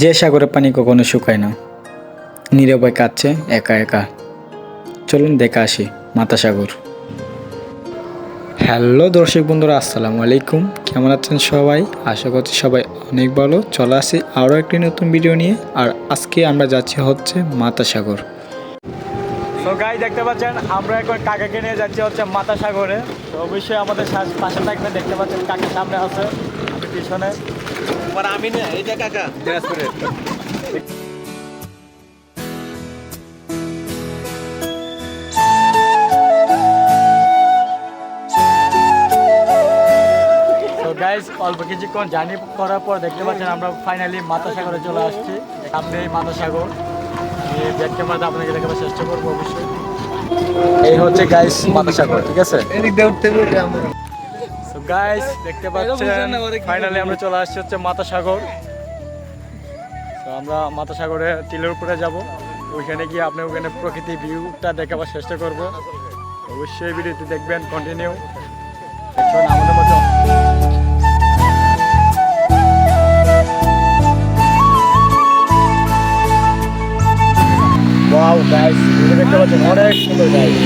যে সাগরের পানি কখনো শুকায় না নীরবয় কাঁদছে একা একা। চলুন দেখে আসি মাতা সাগর। হ্যালো দর্শক বন্ধুরা, আসসালামু আলাইকুম। কেমন আছেন সবাই? আশা করছি সবাই অনেক ভালো। চলে আসি আরও একটি নতুন ভিডিও নিয়ে। আর আজকে আমরা যাচ্ছি হচ্ছে মাতা সাগর। তো গাই দেখতে পাচ্ছেন, আমরা এখন কাকাকে নিয়ে যাচ্ছি হচ্ছে মাতা সাগরে। তো অবশ্যই আমাদের পাশে থাকবে, দেখতে পাচ্ছেন কাকা সামনে আছে পিছনে। আর আমি না এইটা কাকা দিনাজপুরের গাইজ অল্প কিছুক্ষণ জার্নি করার পর দেখতে পাচ্ছেন আমরা ফাইনালি মাতা সাগরে চলে আসছি। সামনে এই মাতা সাগর এই ব্যাক ক্যামেরাতে আপনাকে দেখাবার চেষ্টা করব অবশ্যই। এই হচ্ছে গাইস মাতা সাগর ঠিক আছে? এদিক দিয়ে উঠতে গাইস দেখতে পাচ্ছেন ফাইনালি আমরা চলে আসছি হচ্ছে মাতা সাগর তো আমরা মাতা সাগরে টিলের উপরে যাব। ওইখানে গিয়ে আপনি ওখানে প্রকৃতি ভিউটা দেখাবার চেষ্টা করব। অবশ্যই ভিডিওটি দেখবেন কন্টিনিউ আমাদের মতো। ওয়াও গাইস দেখতে পাচ্ছেন অনেক সুন্দর গাইস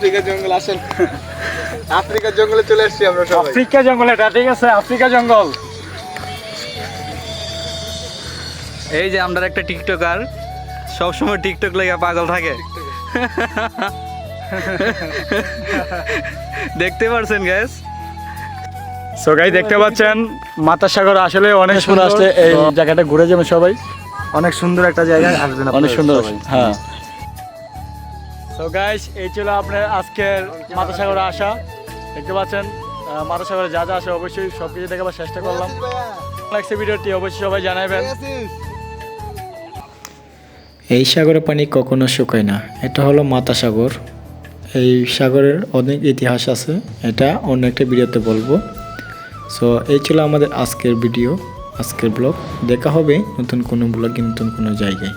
আসছি আফ্রিকার জঙ্গল আসেন। আফ্রিকার জঙ্গলে চলে আসছি আমরা সবাই। আফ্রিকা জঙ্গল এটা ঠিক আছে? আফ্রিকা জঙ্গল। এই যে আমরা একটা টিকটকার সবসময় টিকটক লেগে পাগল থাকে। দেখতে পারছেন গ্যাস সো গাই দেখতে পাচ্ছেন মাতা সাগর আসলে অনেক সুন্দর। আসলে এই জায়গাটা ঘুরে যাবেন সবাই। অনেক সুন্দর একটা জায়গা আসবেন অনেক সুন্দর হ্যাঁ। সো গাইস এই ছিল আপনার আজকের মাতা সাগরে আসা দেখতে পাচ্ছেন আহ, মাতা যা যা আসে অবশ্যই সব কিছু দেখাবার চেষ্টা করলাম। লাগছে ভিডিওটি অবশ্যই সবাই জানাবেন। এই সাগরের পানি কখনো শুকায় না। এটা হলো মাতা সাগর এই সাগরের অনেক ইতিহাস আছে। এটা অন্য একটা ভিডিওতে বলব। সো এই ছিল আমাদের আজকের ভিডিও আজকের ব্লগ। দেখা হবে নতুন কোনো ব্লগে নতুন কোনো জায়গায়।